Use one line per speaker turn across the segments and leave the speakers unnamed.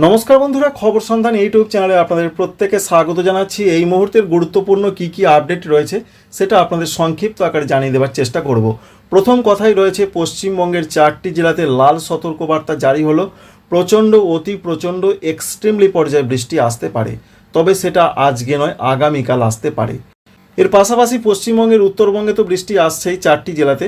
নমস্কার বন্ধুরা, খবর সন্ধান ইউটিউব চ্যানেলে আপনাদের প্রত্যেকে স্বাগত জানাচ্ছি। এই মুহূর্তের গুরুত্বপূর্ণ কি কি আপডেট রয়েছে, সেটা আপনাদের সংক্ষিপ্ত আকারে জানিয়ে দেওয়ার চেষ্টা করব। প্রথম কথাই রয়েছে, পশ্চিমবঙ্গের চারটি জেলাতে লাল সতর্কবার্তা জারি হলো। প্রচণ্ড, অতি প্রচণ্ড এক্সট্রিমলি পর্যায়ে বৃষ্টি আসতে পারে। তবে সেটা আজকে নয়, আগামীকাল আসতে পারে। এর পাশাপাশি পশ্চিমবঙ্গের উত্তরবঙ্গে তো বৃষ্টি আসছেই চারটি জেলাতে।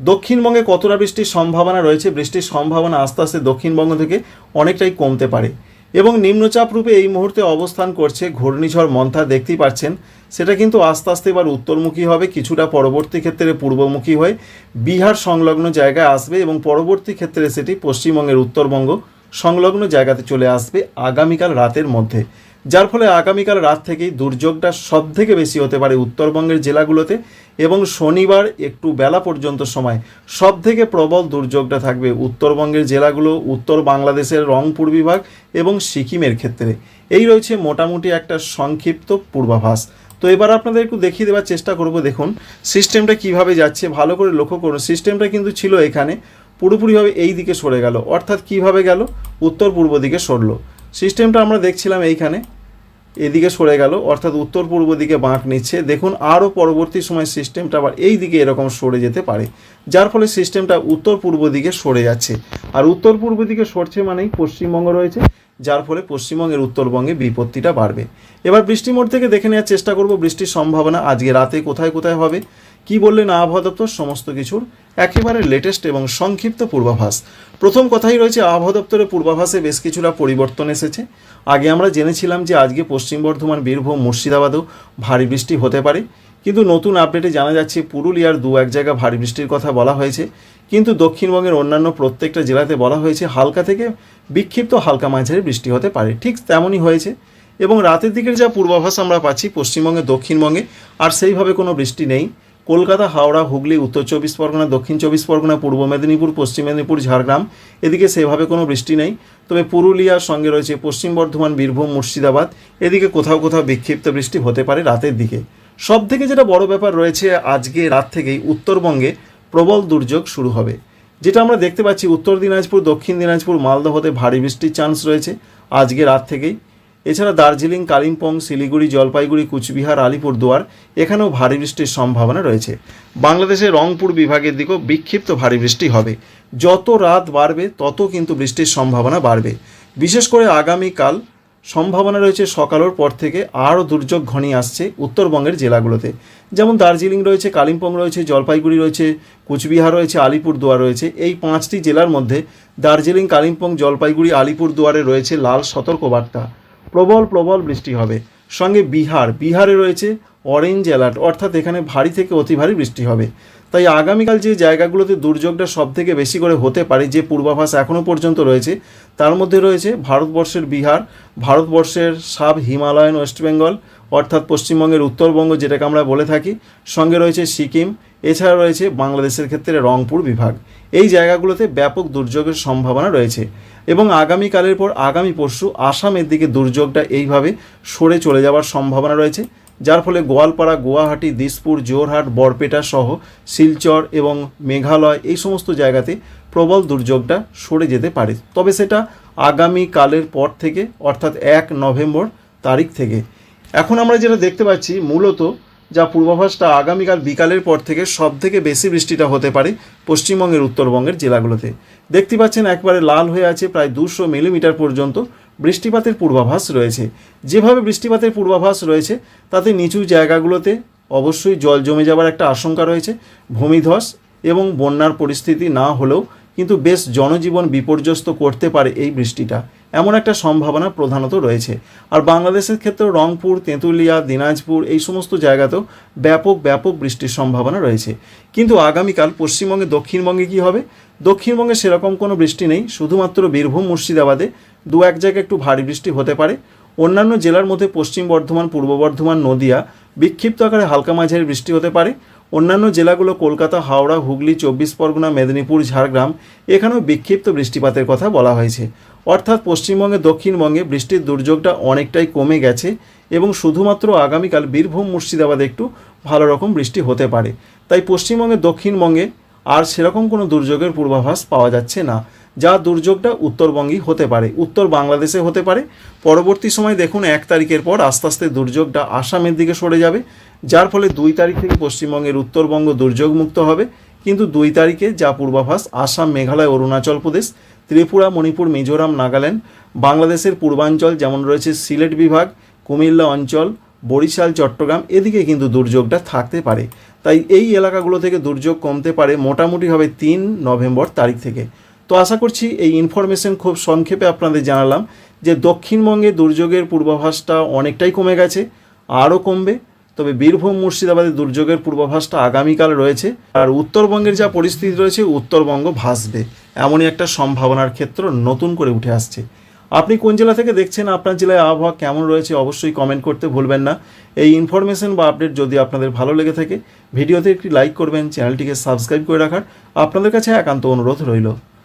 দক্ষিণবঙ্গে কতটা বৃষ্টির সম্ভাবনা রয়েছে? বৃষ্টির সম্ভাবনা আস্তে আস্তে দক্ষিণবঙ্গ থেকে অনেকটাই কমতে পারে। এবং নিম্নচাপ রূপে এই মুহূর্তে অবস্থান করছে ঘূর্ণিঝড় মন্থা, দেখতেই পাচ্ছেন। সেটা কিন্তু আস্তে আস্তে এবার উত্তরমুখী হবে, কিছুটা পরবর্তী ক্ষেত্রে পূর্বমুখী হয়ে বিহার সংলগ্ন জায়গায় আসবে এবং পরবর্তী ক্ষেত্রে সেটি পশ্চিমবঙ্গের উত্তরবঙ্গ সংলগ্ন জায়গাতে চলে আসবে আগামীকাল রাতের মধ্যে। যার ফলে আগামীকাল রাত থেকেই দুর্যোগটা সব থেকে বেশি হতে পারে উত্তরবঙ্গের জেলাগুলোতে এবং শনিবার একটু বেলা পর্যন্ত সময়। সব থেকে প্রবল দুর্যোগটা থাকবে উত্তরবঙ্গের জেলাগুলো, উত্তর বাংলাদেশের রংপুর বিভাগ এবং সিকিমের ক্ষেত্রে। এই রয়েছে মোটামুটি একটা সংক্ষিপ্ত পূর্বাভাস। তো এবার আপনাদের একটু দেখিয়ে দেওয়ার চেষ্টা করব, দেখুন। সিস্টেমটা কীভাবে যাচ্ছে, ভালো করে লক্ষ্য করুন। সিস্টেমটা কিন্তু ছিল এখানে, পুরোপুরিভাবে এই দিকে সরে গেল। অর্থাৎ কীভাবে গেল? উত্তর পূর্ব দিকে সরলো। সিস্টেমটা আমরা দেখছিলাম এইখানে। এদিকে সরে গেল, অর্থাৎ উত্তর পূর্ব দিকে বাঁক নিচ্ছে। দেখুন, আরও পরবর্তী সময় সিস্টেমটা আবার এই দিকে এরকম সরে যেতে পারে, যার ফলে সিস্টেমটা উত্তর পূর্ব দিকে সরে যাচ্ছে। আর উত্তর পূর্ব দিকে সরছে মানেই পশ্চিমবঙ্গ রয়েছে, যার ফলে পশ্চিমবঙ্গের উত্তরবঙ্গে বিপত্তিটা বাড়বে। এবার বৃষ্টি মোড় থেকে দেখে নেওয়ার চেষ্টা করব বৃষ্টির সম্ভাবনা আজকে রাতে কোথায় কোথায় হবে। কি বললেন আবহাওয়া দপ্তর? সমস্ত কিছুর একেবারে লেটেস্ট এবং সংক্ষিপ্ত পূর্বাভাস। প্রথম কথাই রয়েছে, আবহাওয়া দপ্তরের পূর্বাভাসে বেশ কিছুটা পরিবর্তন এসেছে। আগে আমরা জেনেছিলাম যে আজকে পশ্চিম বর্ধমান, বীরভূম, মুর্শিদাবাদেও ভারী বৃষ্টি হতে পারে। কিন্তু নতুন আপডেটে জানা যাচ্ছে, পুরুলিয়ার দু এক জায়গা ভারী বৃষ্টির কথা বলা হয়েছে। কিন্তু দক্ষিণবঙ্গের অন্যান্য প্রত্যেকটা জেলাতে বলা হয়েছে, হালকা থেকে বিক্ষিপ্ত হালকা মাঝারি বৃষ্টি হতে পারে। ঠিক তেমনই হয়েছে। এবং রাতের দিকের যা পূর্বাভাস আমরা পাচ্ছি, পশ্চিমবঙ্গে, দক্ষিণবঙ্গে, আর সেইভাবে কোনো বৃষ্টি নেই। কলকাতা, হাওড়া, হুগলি, উত্তর চব্বিশ পরগনা, দক্ষিণ চব্বিশ পরগনা, পূর্ব মেদিনীপুর, পশ্চিম মেদিনীপুর, ঝাড়গ্রাম। এদিকে সেভাবে কোনো বৃষ্টি নেই। তবে পুরুলিয়ার সঙ্গে রয়েছে পশ্চিম বর্ধমান, বীরভূম, মুর্শিদাবাদ। এদিকে কোথাও কোথাও বিক্ষিপ্ত বৃষ্টি হতে পারে রাতের দিকে। সব থেকে যেটা বড় ব্যাপার রয়েছে, আজকে রাত থেকেই উত্তরবঙ্গে প্রবল দুর্যোগ শুরু হবে। যেটা আমরা দেখতে পাচ্ছি, উত্তর দিনাজপুর, দক্ষিণ দিনাজপুর মালদহতে ভারী বৃষ্টির চান্স রয়েছে। আজকে রাত থেকেই এছাড়া দার্জিলিং, কালিম্পং, শিলিগুড়ি, জলপাইগুড়ি, কুচবিহার, আলিপুরদুয়ার এখানেও ভারী বৃষ্টির সম্ভাবনা রয়েছে। বাংলাদেশের রংপুর বিভাগের দিকেও বিক্ষিপ্ত ভারী বৃষ্টি হবে। যত রাত বাড়বে, তত কিন্তু বৃষ্টির সম্ভাবনা বাড়বে। বিশেষ করে আগামীকাল সম্ভাবনা রয়েছে সকালের পর থেকে আরও দুর্যোগ ঘনিয়ে আসছে উত্তরবঙ্গের জেলাগুলোতে। যেমন দার্জিলিং রয়েছে, কালিম্পং রয়েছে, জলপাইগুড়ি রয়েছে, কুচবিহার রয়েছে, আলিপুরদুয়ার রয়েছে। এই পাঁচটি জেলার মধ্যে দার্জিলিং, কালিম্পং, জলপাইগুড়ি, আলিপুরদুয়ারে রয়েছে লাল সতর্কবার্তা। প্রবল প্রবল বৃষ্টি হবে। সঙ্গে বিহার, বিহারে রয়েছে অরেঞ্জ অ্যালার্ট অর্থাৎ এখানে ভারী থেকে অতি ভারী বৃষ্টি হবে। তাই আগামীকাল যে জায়গাগুলোতে দুর্যোগটা সব থেকে বেশি করে হতে পারে, যে পূর্বাভাস এখনও পর্যন্ত রয়েছে, তার মধ্যে রয়েছে ভারতবর্ষের বিহার, ভারতবর্ষের সাব হিমালয়ান ওয়েস্ট বেঙ্গল অর্থাৎ পশ্চিমবঙ্গের উত্তরবঙ্গ যেটাকে আমরা বলে থাকি, সঙ্গে রয়েছে সিকিম এছাড়া রয়েছে বাংলাদেশের ক্ষেত্রে রংপুর বিভাগ। এই জায়গাগুলোতে ব্যাপক দুর্যোগের সম্ভাবনা রয়েছে এবং আগামীকালের পর আগামী পরশু আসামের দিকে দুর্যোগটা এইভাবে সরে চলে যাওয়ার সম্ভাবনা রয়েছে, যার ফলে গোয়ালপাড়া, গুয়াহাটি, দিসপুর জোরহাট বরপেটা সহ শিলচর এবং মেঘালয় এই সমস্ত জায়গাতে প্রবল দুর্যোগটা সরে যেতে পারে। তবে সেটা আগামীকালের পর থেকে, অর্থাৎ এক নভেম্বর তারিখ থেকে এখন আমরা যেটা দেখতে পাচ্ছি মূলত যা পূর্বাভাসটা আগামীকাল বিকালের পর থেকে সব থেকে বেশি বৃষ্টিটা হতে পারে পশ্চিমবঙ্গের উত্তরবঙ্গের জেলাগুলোতে। দেখতে পাচ্ছেন একবারে লাল হয়ে আছে প্রায় দুশো মিলিমিটার পর্যন্ত বৃষ্টিপাতের পূর্বাভাস রয়েছে। যেভাবে বৃষ্টিপাতের পূর্বাভাস রয়েছে, তাতে নিচু জায়গাগুলোতে অবশ্যই জল জমে যাওয়ার একটা আশঙ্কা রয়েছে, ভূমিধস এবং বন্যার পরিস্থিতি না হলেও কিন্তু বেশ জনজীবন বিপর্যস্ত করতে পারে এই বৃষ্টিটা। এমন একটা সম্ভাবনা প্রধানত রয়েছে। আর বাংলাদেশের ক্ষেত্রেও রংপুর, তেঁতুলিয়া, দিনাজপুর এই সমস্ত জায়গাতেও ব্যাপক ব্যাপক বৃষ্টির সম্ভাবনা রয়েছে। কিন্তু আগামীকাল পশ্চিমবঙ্গে, দক্ষিণবঙ্গে কি হবে? দক্ষিণবঙ্গে সেরকম কোনো বৃষ্টি নেই। শুধুমাত্র বীরভূম, মুর্শিদাবাদে দু এক জায়গায় একটু ভারী বৃষ্টি হতে পারে। অন্যান্য জেলার মধ্যে পশ্চিম বর্ধমান, পূর্ব বর্ধমান, নদিয়া বিক্ষিপ্ত আকারে হালকা মাঝারি বৃষ্টি হতে পারে। অন্যান্য জেলাগুলো কলকাতা, হাওড়া, হুগলি, চব্বিশ পরগনা, মেদিনীপুর, ঝাড়গ্রাম, এখানেও বিক্ষিপ্ত বৃষ্টিপাতের কথা বলা হয়েছে। অর্থাৎ পশ্চিমবঙ্গে, দক্ষিণবঙ্গে বৃষ্টির দুর্যোগটা অনেকটাই কমে গেছে এবং শুধুমাত্র আগামীকাল বীরভূম, মুর্শিদাবাদে একটু ভালো রকম বৃষ্টি হতে পারে। তাই পশ্চিমবঙ্গে, দক্ষিণবঙ্গে আর সেরকম কোনো দুর্যোগের পূর্বাভাস পাওয়া যাচ্ছে না। যা দুর্যোগটা উত্তরবঙ্গেই হতে পারে। উত্তর বাংলাদেশে হতে পারে। পরবর্তী সময় দেখুন, এক তারিখের পর আস্তে আস্তে দুর্যোগটা আসামের দিকে সরে যাবে। যার ফলে দুই তারিখ থেকে পশ্চিমবঙ্গের উত্তরবঙ্গ দুর্যোগমুক্ত হবে। কিন্তু দুই তারিখে যা পূর্বাভাস, আসাম, মেঘালয়, অরুণাচল প্রদেশ, ত্রিপুরা, মণিপুর, মিজোরাম, নাগাল্যান্ড, বাংলাদেশের পূর্বাঞ্চল যেমন রয়েছে সিলেট বিভাগ, কুমিল্লা অঞ্চল, বরিশাল, চট্টগ্রাম, এদিকে কিন্তু দুর্যোগটা থাকতে পারে। তাই এই এলাকাগুলো থেকে দুর্যোগ কমতে পারে মোটামুটি হবে তিন নভেম্বর তারিখ থেকে। তো আশা করছি এই ইনফরমেশন খুব সংক্ষেপে আপনাদের জানালাম যে দক্ষিণবঙ্গে দুর্যোগের পূর্বাভাসটা অনেকটাই কমে গেছে, আরও কমবে। তবে বীরভূম মুর্শিদাবাদে দুর্যোগের পূর্বাভাসটা আগামীকাল রয়েছে আর উত্তরবঙ্গের যা পরিস্থিতি রয়েছে, উত্তরবঙ্গ ভাসবে। এমনই একটা সম্ভাবনার ক্ষেত্র নতুন করে উঠে আসছে। আপনি কোন জেলা থেকে দেখছেন, আপনার জেলায় আবহাওয়া কেমন রয়েছে অবশ্যই কমেন্ট করতে ভুলবেন না। এই ইনফরমেশন বা আপডেট যদি আপনাদের ভালো লেগে থাকে, ভিডিওতে একটি লাইক করবেন চ্যানেলটিকে সাবস্ক্রাইব করে রাখার। আপনাদের কাছে একান্ত অনুরোধ রইল।